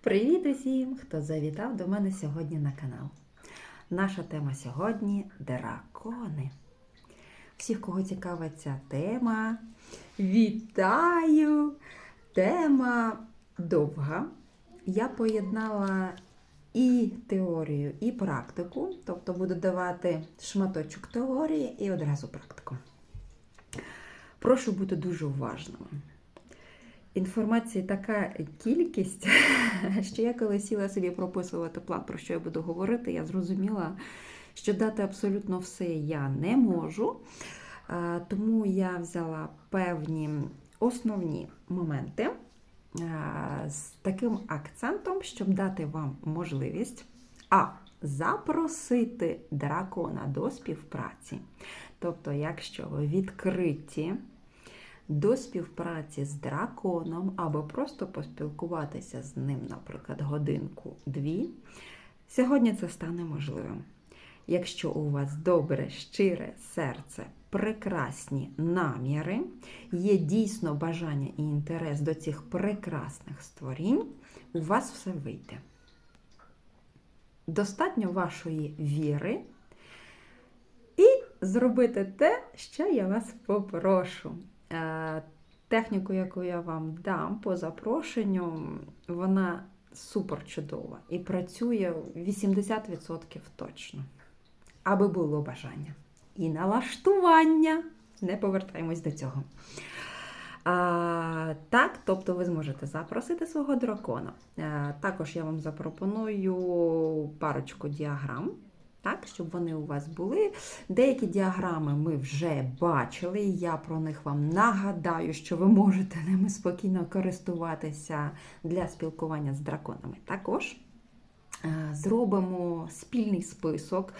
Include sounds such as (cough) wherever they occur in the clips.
Привіт усім, хто завітав до мене сьогодні на канал. Наша тема сьогодні дракони. Всіх, кого цікавить ця тема, вітаю! Тема довга. Я поєднала і теорію, і практику, тобто буду давати шматочок теорії і одразу практику. Прошу бути дуже уважними. Інформації така кількість, (laughs) що я коли сіла собі прописувати план, про що я буду говорити, я зрозуміла, що дати абсолютно все я не можу. Тому я взяла певні основні моменти з таким акцентом, щоб дати вам можливість а. Запросити дракона до співпраці. Тобто, якщо ви відкриті до співпраці з драконом, або просто поспілкуватися з ним, наприклад, годинку-дві, сьогодні це стане можливим. Якщо у вас добре, щире серце, прекрасні наміри, є дійсно бажання і інтерес до цих прекрасних створінь, у вас все вийде. Достатньо вашої віри і зробити те, що я вас попрошу. Е, Техніку, яку я вам дам по запрошенню, вона супер чудова і працює 80% точно, аби було бажання. І налаштування. Не повертаємось до цього. А, Так, тобто ви зможете запросити свого дракона. А, також я вам запропоную парочку діаграм. Так, щоб вони у вас були. Деякі діаграми ми вже бачили, і я про них вам нагадаю, що ви можете ними спокійно користуватися для спілкування з драконами. Також е, зробимо спільний список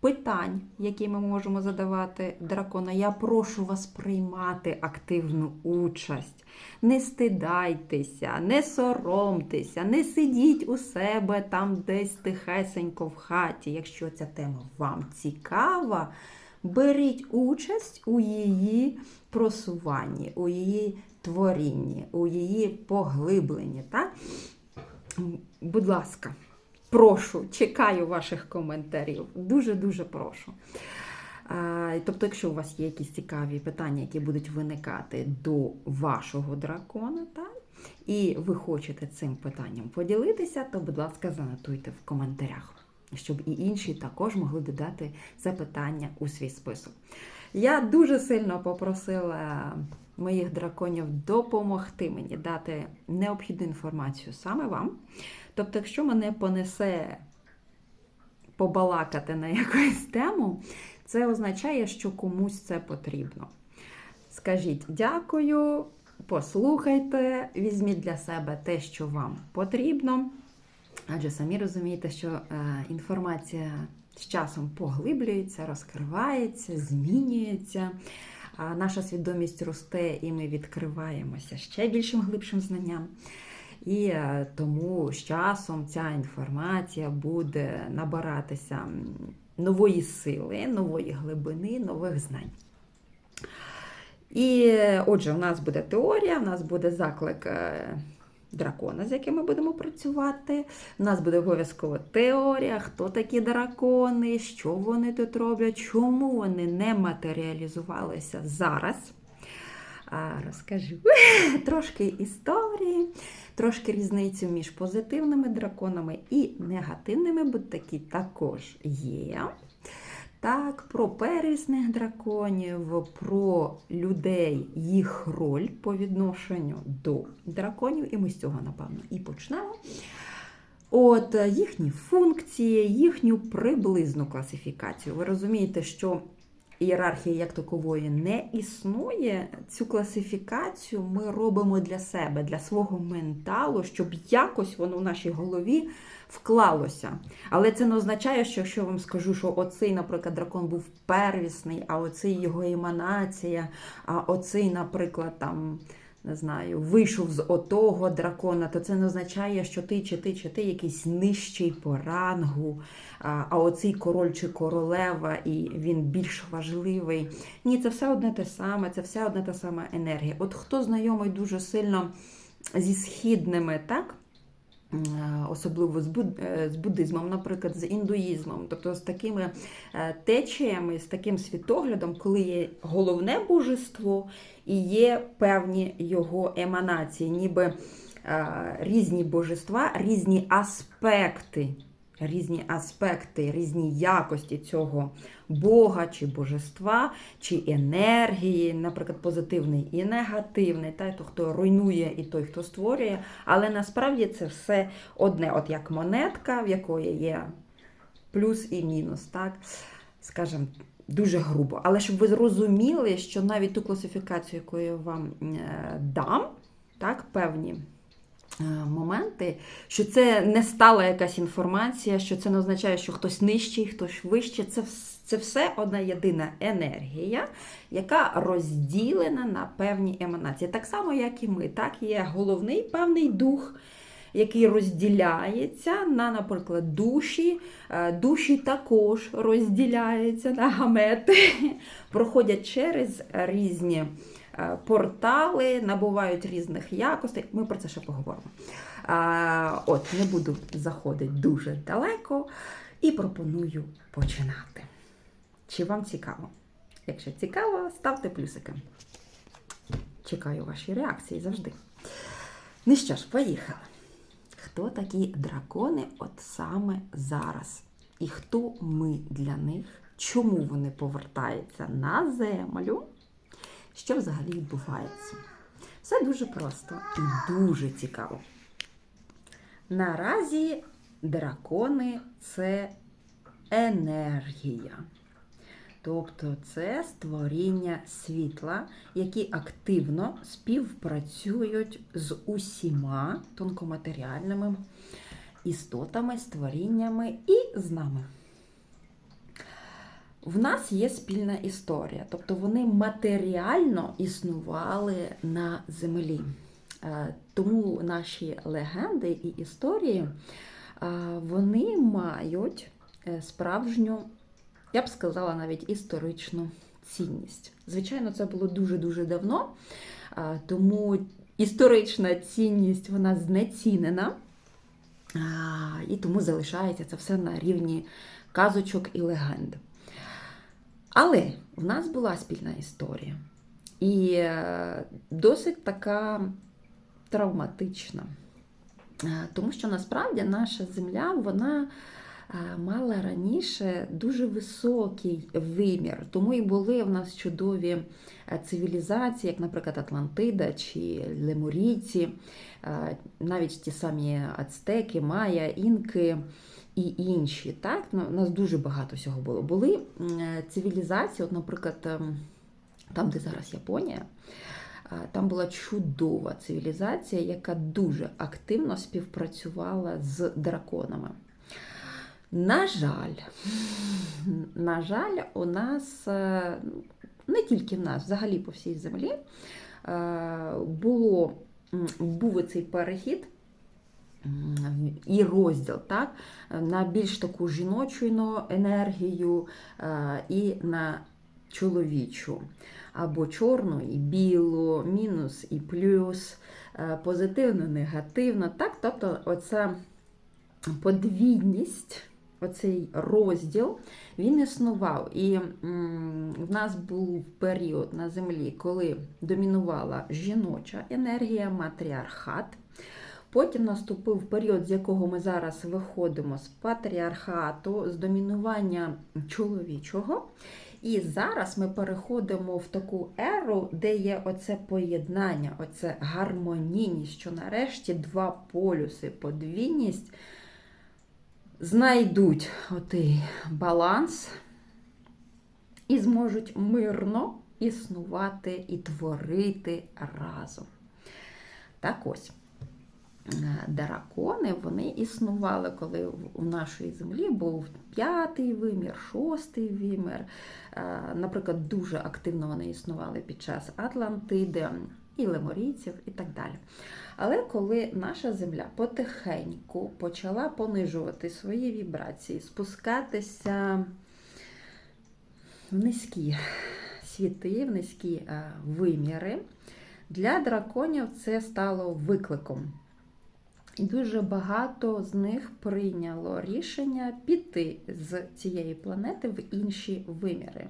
питань, які ми можемо задавати дракона. Я прошу вас приймати активну участь. Не стидайтеся, не соромтеся, не сидіть у себе там десь тихесенько в хаті. Якщо ця тема вам цікава, беріть участь у її просуванні, у її творінні, у її поглибленні. Так? Будь ласка. Прошу, чекаю ваших коментарів. Дуже-дуже прошу. Тобто, якщо у вас є якісь цікаві питання, які будуть виникати до вашого дракона, так, і ви хочете цим питанням поділитися, то, будь ласка, занотуйте в коментарях, щоб і інші також могли додати це питання у свій список. Я дуже сильно попросила моїх драконів допомогти мені дати необхідну інформацію саме вам. Тобто, якщо мене понесе побалакати на якусь тему, це означає, що комусь це потрібно. Скажіть дякую, послухайте, візьміть для себе те, що вам потрібно. Адже самі розумієте, що е, інформація з часом поглиблюється, розкривається, змінюється. Наша свідомість росте, і ми відкриваємося ще більшим глибшим знанням. І е, тому з часом ця інформація буде набиратися нової сили, нової глибини, нових знань. І отже, у нас буде теорія, у нас буде заклик е, дракона, з яким ми будемо працювати. У нас буде обов'язково теорія, хто такі дракони, що вони тут роблять, чому вони не матеріалізувалися зараз. Розкажу (laughs) трошки історії, трошки різницю між позитивними драконами і негативними, бо такі також є. Так, про первісних драконів, про людей, їх роль по відношенню до драконів, і ми з цього, напевно, і почнемо. От їхні функції, їхню приблизну класифікацію. Ви розумієте, що ієрархії як такової не існує, цю класифікацію ми робимо для себе, для свого менталу, щоб якось воно в нашій голові вклалося. Але це не означає, що якщо я вам скажу, що оцей, наприклад, дракон був первісний, а оцей його еманація, а оцей, наприклад, там не знаю, вийшов з отого дракона, то це не означає, що ти чи ти, чи ти якийсь нижчий по рангу, а оцей король чи королева, і він більш важливий. Ні, це все одне те саме, це все одне та сама енергія. От хто знайомий дуже сильно зі східними, так? Е, особливо з, е, буддизмом, наприклад, з індуїзмом, тобто з такими е, течіями, з таким світоглядом, коли є головне божество і є певні його еманації, ніби різні божества, різні аспекти. Різні аспекти, різні якості цього Бога чи божества, чи енергії, наприклад, позитивний і негативний, та той, хто руйнує, і той, хто створює. Але насправді це все одне, от як монетка, в якої є плюс і мінус, так? Скажімо, дуже грубо. Але щоб ви зрозуміли, що навіть ту класифікацію, яку я вам е, дам, так, певні. Е, Моменти, що це не стала якась інформація, що це не означає, що хтось нижчий, хтось вищий. Це, це все одна єдина енергія, яка розділена на певні еманації. Так само, як і ми. Так, є головний певний дух, який розділяється на, наприклад, душі. Е, Душі також розділяються на гамети, проходять через різні портали, набувають різних якостей. Ми про це ще поговоримо. От, не буду заходити дуже далеко і пропоную починати. Чи вам цікаво? Якщо цікаво, ставте плюсики. Чекаю ваші реакції завжди. Ну що ж, поїхали. Хто такі дракони от саме зараз? І хто ми для них? Чому вони повертаються на землю? Що взагалі відбувається? Все дуже просто і дуже цікаво. Наразі дракони це енергія. Тобто це створіння світла, які активно співпрацюють з усіма тонкоматеріальними істотами, створіннями і з нами. В нас є спільна історія, тобто вони матеріально існували на землі. Е, Тому наші легенди і історії е, вони мають е, справжню, я б сказала, навіть історичну цінність. Звичайно, це було дуже-дуже давно, тому історична цінність вона знецінена, і тому залишається це все на рівні казочок і легенд. Але в нас була спільна історія. І е, досить така травматична. Е, Тому що насправді наша земля вона е, мала раніше дуже високий вимір. Тому і були в нас чудові цивілізації, як, наприклад, Атлантида чи Лемурійці, навіть ті самі ацтеки, Майя, інки і інші. Так? У нас дуже багато всього було. Були е, цивілізації, от, наприклад, ем, там, де зараз Японія, е, там була чудова цивілізація, яка дуже активно співпрацювала з драконами. На жаль, на жаль, у нас е, не тільки в нас, взагалі по всій землі було, був цей перехід і розділ так, на більш таку жіночу енергію е, і на чоловічу. Або чорну і білу, мінус і плюс, е, позитивно, негативно. Так? Тобто оця подвійність, оцей розділ, він існував. І в нас був період на землі, коли домінувала жіноча енергія, матріархат. Потім наступив період, з якого ми зараз виходимо з патріархату, з домінування чоловічого. І зараз ми переходимо в таку еру, де є оце поєднання, оце гармонійність, що нарешті два полюси, подвійність знайдуть отий баланс і зможуть мирно існувати і творити разом. Так ось. Е, Дракони вони існували, коли у нашій землі був п'ятий вимір, шостий вимір. Е, Наприклад, дуже активно вони існували під час Атлантиди і леморійців, і так далі. Але коли наша земля потихеньку почала понижувати свої вібрації, спускатися в низькі світи, в низькі е, виміри, для драконів це стало викликом. Дуже багато з них прийняло рішення піти з цієї планети в інші виміри.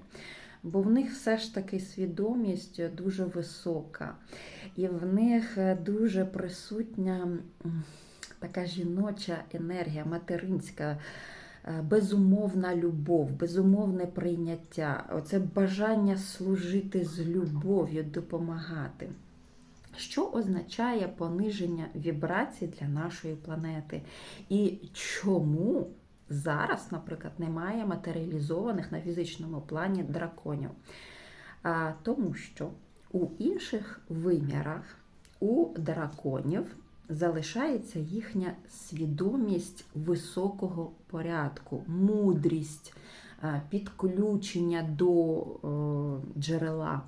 Бо в них все ж таки свідомість дуже висока, і в них дуже присутня така жіноча енергія, материнська, е, безумовна любов, безумовне прийняття, оце бажання служити з любов'ю, допомагати. Що означає пониження вібрацій для нашої планети? І чому зараз, наприклад, немає матеріалізованих на фізичному плані драконів? А, Тому що у інших вимірах у драконів залишається їхня свідомість високого порядку, мудрість, підключення до о, джерела,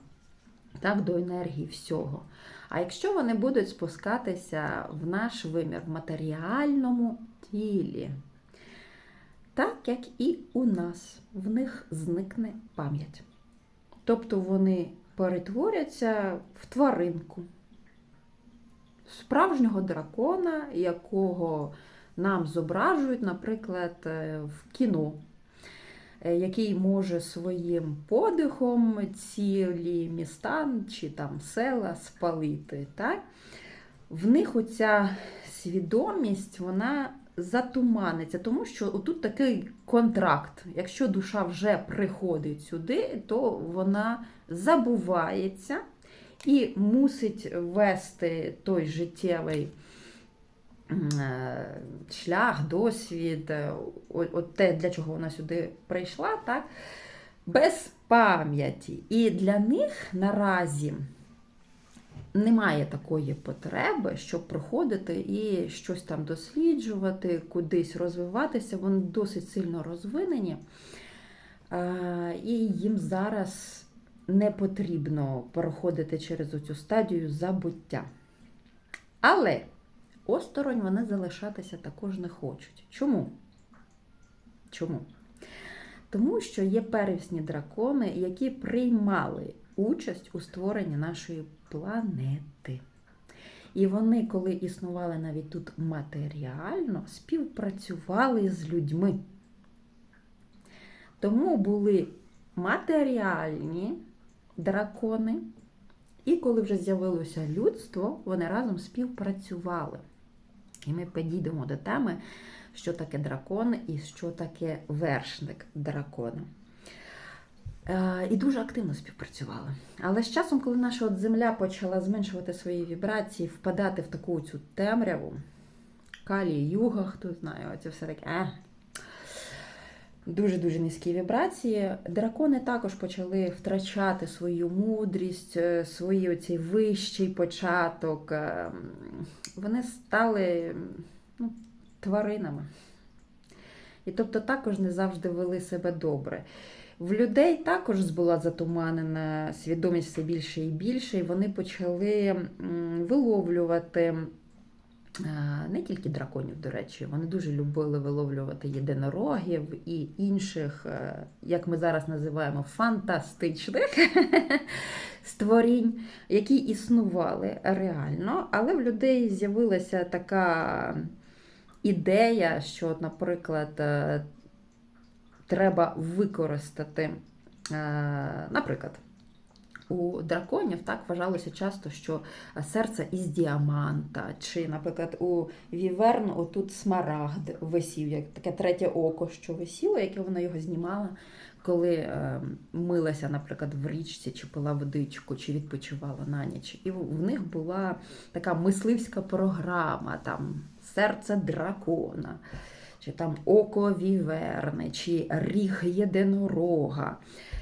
так, до енергії всього. А якщо вони будуть спускатися в наш вимір в матеріальному тілі, так як і у нас, в них зникне пам'ять. Тобто вони перетворяться в тваринку, справжнього дракона, якого нам зображують, наприклад, е, в кіно. Е, Який може своїм подихом цілі міста чи там села спалити. Так? В них оця свідомість вона затуманиться, тому що тут такий контракт. Якщо душа вже приходить сюди, то вона забувається і мусить вести той життєвий шлях, досвід, е, от те, для чого вона сюди прийшла, так? без пам'яті. І для них наразі немає такої потреби, щоб проходити і щось там досліджувати, кудись розвиватися. Вони досить сильно розвинені. Е, І їм зараз не потрібно проходити через цю стадію забуття. Але осторонь вони залишатися також не хочуть. Чому? Чому? Тому що є первісні дракони, які приймали участь у створенні нашої планети. І вони, коли існували навіть тут матеріально, співпрацювали з людьми. Тому були матеріальні дракони, і коли вже з'явилося людство, вони разом співпрацювали. І ми підійдемо до теми, що таке дракон і що таке вершник дракона. Е, І дуже активно співпрацювали. Але з часом, коли наша от земля почала зменшувати свої вібрації, впадати в таку цю темряву, калій, юга, хто знає, оце все таке. Дуже-дуже низькі вібрації. Дракони також почали втрачати свою мудрість, е, свій оцей вищий початок. Е, Вони стали ну, тваринами. І тобто також не завжди вели себе добре. В людей також була затуманена свідомість все більше і більше, і вони почали виловлювати не тільки драконів, до речі, вони дуже любили виловлювати єдинорогів і інших, е, як ми зараз називаємо, фантастичних (laughs) створінь, які існували реально, але в людей з'явилася така ідея, що, наприклад, е, треба використати, е, наприклад, у драконів так вважалося часто, що серце із діаманта, чи, наприклад, у віверн отут смарагд висів, як таке третє око, що висіло, яке вона його знімала, коли е, милася, наприклад, в річці, чи пила водичку, чи відпочивала на ніч. І в них була така мисливська програма, там серце дракона. Чи там око віверни, чи ріг єдинорога,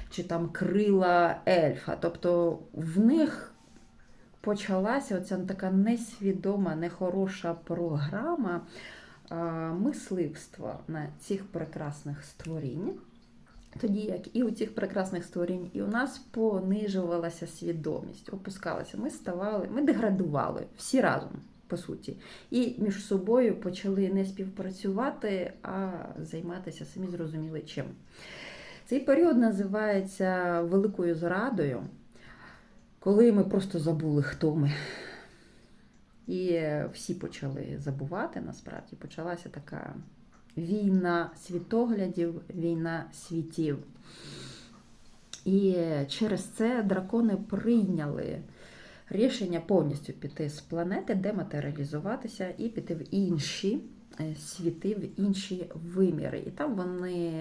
чи там крила ельфа. Тобто в них почалася оця така несвідома, нехороша програма мисливства на цих прекрасних створінь. Тоді як і у цих прекрасних створінь, і у нас понижувалася свідомість, опускалася. Ми ставали, ми деградували всі разом, по суті. І між собою почали не співпрацювати, а займатися самі зрозуміли чим. Цей період називається Великою зрадою, коли ми просто забули, хто ми. І всі почали забувати, насправді почалася така війна світоглядів, війна світів. І через це дракони прийняли рішення повністю піти з планети, дематеріалізуватися і піти в інші е, світи, в інші виміри. І там вони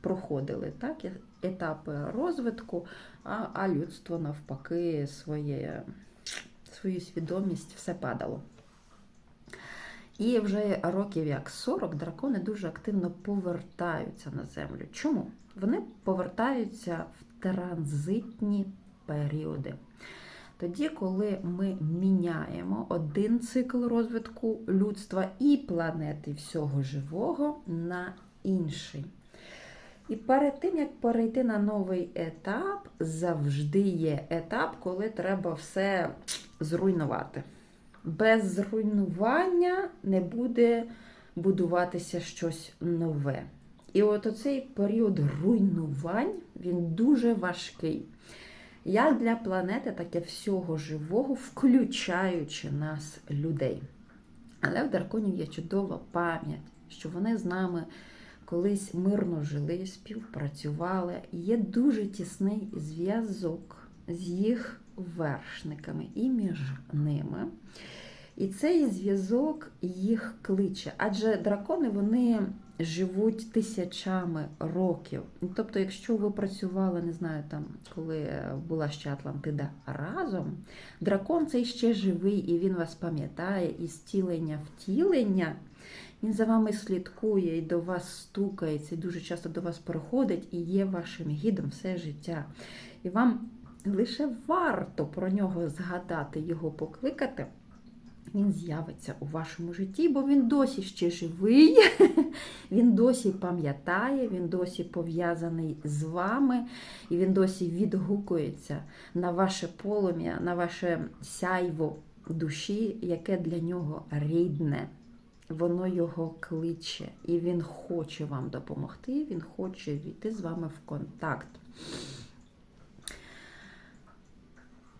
проходили так, е- етапи розвитку, а, а людство навпаки своє, свою свідомість все падало. І вже років як 40 дракони дуже активно повертаються на землю. Чому? Вони повертаються в транзитні періоди. Тоді, коли ми міняємо один цикл розвитку людства і планети всього живого на інший. І перед тим, як перейти на новий етап, завжди є етап, коли треба все зруйнувати. Без зруйнування не буде будуватися щось нове. І от оцей період руйнувань він дуже важкий. Як для планети, так і всього живого, включаючи нас, людей. Але в драконів є чудова пам'ять, що вони з нами колись мирно жили, співпрацювали. Є дуже тісний зв'язок з їх вершниками і між ними. І цей зв'язок їх кличе. Адже дракони вони живуть тисячами років. Тобто, якщо ви працювали, не знаю, там, коли була ще Атлантида разом, дракон цей ще живий, і він вас пам'ятає, і зцілення втілення. Він за вами слідкує і до вас стукається, і дуже часто до вас приходить і є вашим гідом все життя. І вам лише варто про нього згадати, його покликати. Він з'явиться у вашому житті, бо він досі ще живий, (laughs) він досі пам'ятає, він досі пов'язаний з вами, і він досі відгукується на ваше полум'я, на ваше сяйво душі, яке для нього рідне. Воно його кличе, і він хоче вам допомогти, він хоче війти з вами в контакт.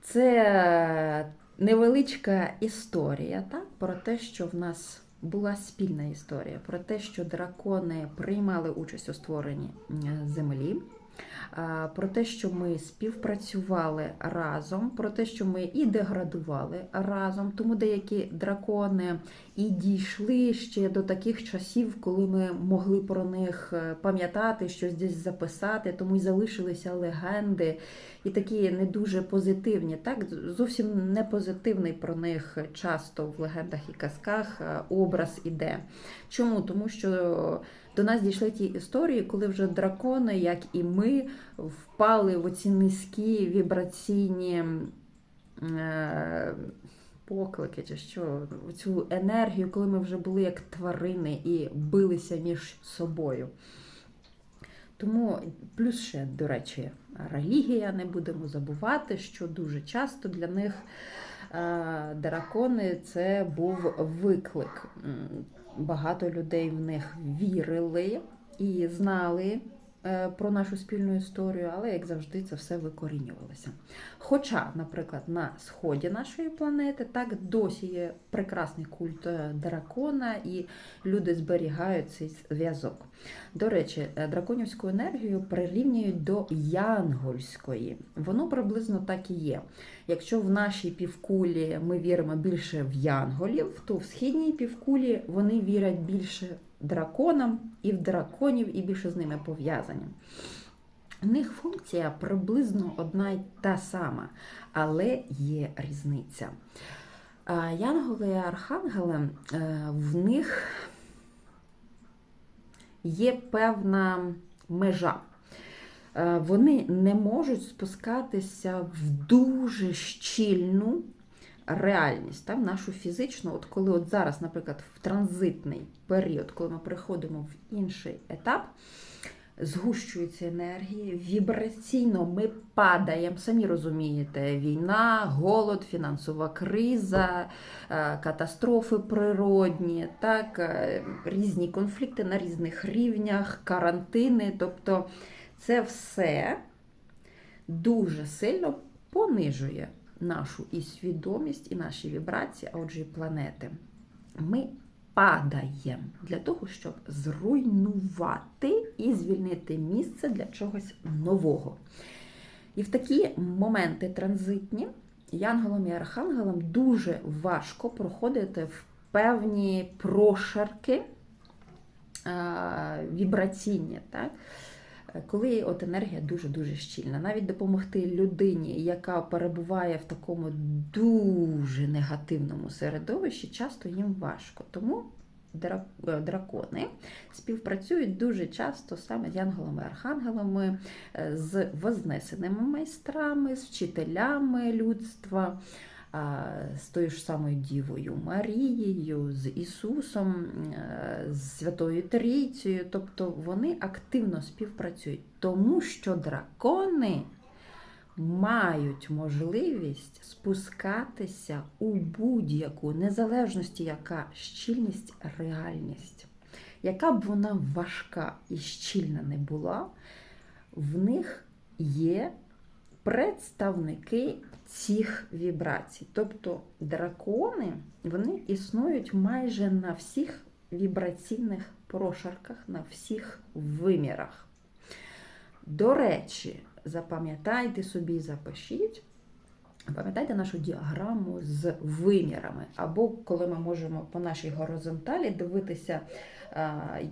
Це невеличка історія так, про те, що в нас була спільна історія, про те, що дракони приймали участь у створенні землі. Про те, що ми співпрацювали разом, про те, що ми і деградували разом. Тому деякі дракони і дійшли ще до таких часів, коли ми могли про них е, пам'ятати, щось десь записати, тому й залишилися легенди і такі не дуже позитивні. Так, зовсім не позитивний про них часто в легендах і казках е, образ іде. Чому? Тому що до нас дійшли ті історії, коли вже дракони, як і ми, впали в оці низькі вібраційні. Поклики, чи що, цю енергію, коли ми вже були як тварини і билися між собою. Тому, плюс ще, до речі, релігія, не будемо забувати, що дуже часто для них е, дракони це був виклик. Багато людей в них вірили і знали про нашу спільну історію, але, як завжди, це все викорінювалося. Хоча, наприклад, на сході нашої планети так досі є прекрасний культ е, дракона, і люди зберігають цей зв'язок. До речі, е, драконівську енергію прирівнюють до янгольської. Воно приблизно так і є. Якщо в нашій півкулі ми віримо більше в янголів, то в східній півкулі вони вірять більше драконам і в драконів, і більше з ними пов'язані. У них функція приблизно одна й та сама, але є різниця. Янголи і архангели е, в них є певна межа. Е, вони не можуть спускатися в дуже щільну реальність, та, в нашу фізичну, от коли от зараз, наприклад, в транзитний період, коли ми приходимо в інший етап, згущується енергії, вібраційно ми падаємо, самі розумієте, війна, голод, фінансова криза, е, катастрофи природні, так, е, різні конфлікти на різних рівнях, карантини. Тобто це все дуже сильно понижує нашу і свідомість, і наші вібрації, а отже, і планети. Ми падаємо для того, щоб зруйнувати і звільнити місце для чогось нового. І в такі моменти транзитні янголам і архангелам дуже важко проходити в певні прошарки вібраційні. Так? Коли от енергія дуже-дуже щільна, навіть допомогти людині, яка перебуває в такому дуже негативному середовищі, часто їм важко. Тому е, дракони співпрацюють дуже часто саме з янголами, архангелами, е, з вознесеними майстрами, з вчителями людства, з тою ж самою Дівою Марією, з Ісусом, е, з Святою Трійцею. Тобто вони активно співпрацюють, тому що дракони мають можливість спускатися у будь-яку незалежності, яка щільність, реальність. Яка б вона важка і щільна не була, в них є представники цих вібрацій. Тобто дракони вони існують майже на всіх вібраційних прошарках, на всіх вимірах. До речі, запам'ятайте собі, запишіть. Пам'ятаєте нашу діаграму з вимірами, або коли ми можемо по нашій горизонталі дивитися,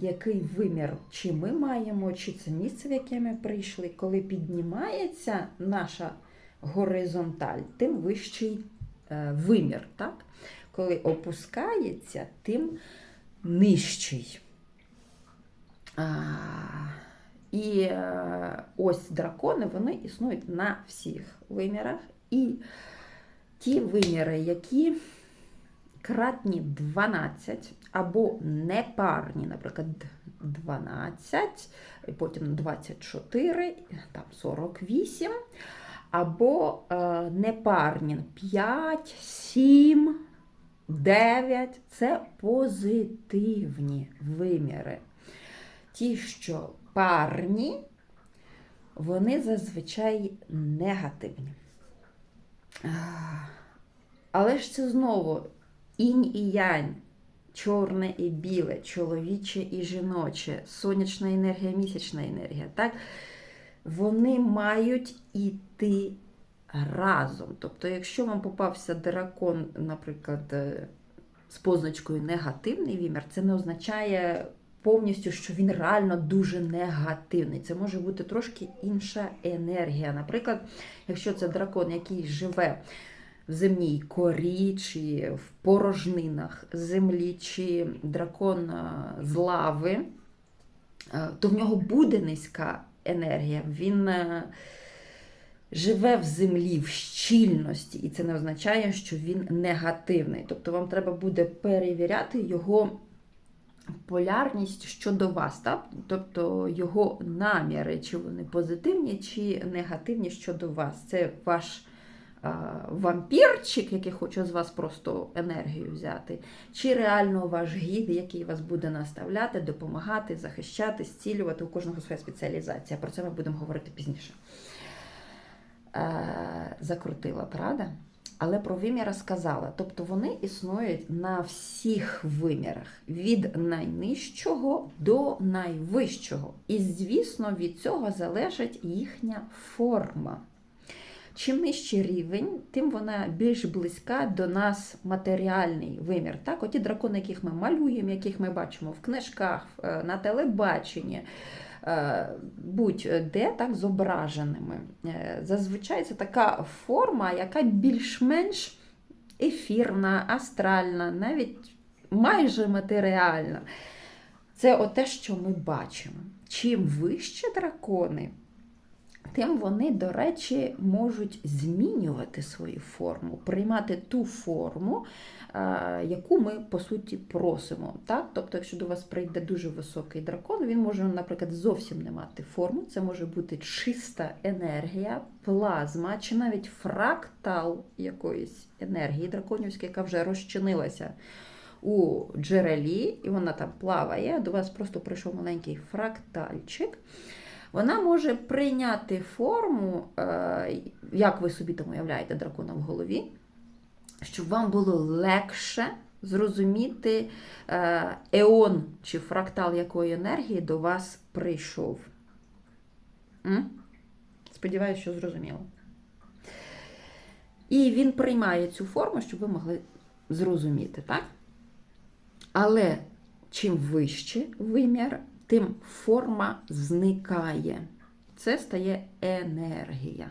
який вимір чи ми маємо, чи це місце, в яке ми прийшли. Коли піднімається наша горизонталь, тим вищий е, вимір. Так? Коли опускається, тим нижчий. І е, ось дракони вони існують на всіх вимірах. І ті виміри, які кратні 12 або непарні, наприклад, 12, потім 24, там 48, або непарні 5, 7, 9 це позитивні виміри. Ті, що парні, вони зазвичай негативні. Але ж це знову інь і янь, чорне і біле, чоловіче і жіноче, сонячна енергія, місячна енергія. Так? Вони мають іти разом. Тобто, якщо вам попався дракон, наприклад, е, з позначкою негативний вимір, це не означає повністю, що він реально дуже негативний. Це може бути трошки інша енергія. Наприклад, якщо це дракон, який живе в земній корі, чи в порожнинах землі, чи дракон е, з лави, е, то в нього буде низька енергія. Він е, живе в землі в щільності, і це не означає, що він негативний. Тобто вам треба буде перевіряти його полярність щодо вас, так? тобто його наміри, чи вони позитивні, чи негативні щодо вас. Це ваш вампірчик, який хоче з вас просто енергію взяти, чи реально ваш гід, який вас буде наставляти, допомагати, захищати, зцілювати. У кожного своя спеціалізація. Про це ми будемо говорити пізніше. Е, закрутила, правда? Але про виміри сказала. Тобто вони існують на всіх вимірах, від найнижчого до найвищого. І, звісно, від цього залежить їхня форма. Чим нижчий рівень, тим вона більш близька до нас матеріальний вимір. Так, Оті дракони, яких ми малюємо, яких ми бачимо в книжках, е, на телебаченні, е, будь-де так зображеними. Е, Зазвичай це така форма, яка більш-менш ефірна, астральна, навіть майже матеріальна. Це оте, що ми бачимо. Чим вище дракони, тим вони, до речі, можуть змінювати свою форму, приймати ту форму, е, яку ми, по суті, просимо. Так? Тобто, якщо до вас прийде дуже високий дракон, він може, наприклад, зовсім не мати форму. Це може бути чиста енергія, плазма чи навіть фрактал якоїсь енергії драконівської, яка вже розчинилася у джерелі, і вона там плаває. До вас просто прийшов маленький фрактальчик. Вона може прийняти форму, е, як ви собі там уявляєте дракона в голові, щоб вам було легше зрозуміти е, еон чи фрактал якої енергії до вас прийшов. М? Сподіваюся, що зрозуміло. І він приймає цю форму, щоб ви могли зрозуміти, так? Але чим вище вимір, тим форма зникає. Це стає енергія.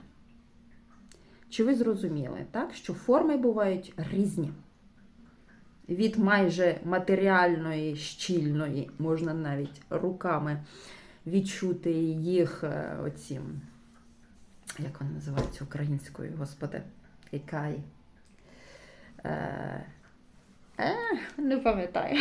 Чи ви зрозуміли, так? що форми бувають різні? Від майже матеріальної, щільної, можна навіть руками відчути їх е, оцім, як вони називаються українською, господи, ікай. Е, е, не пам'ятаю.